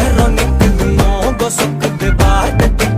perro, nikud, no, gosukud, badet,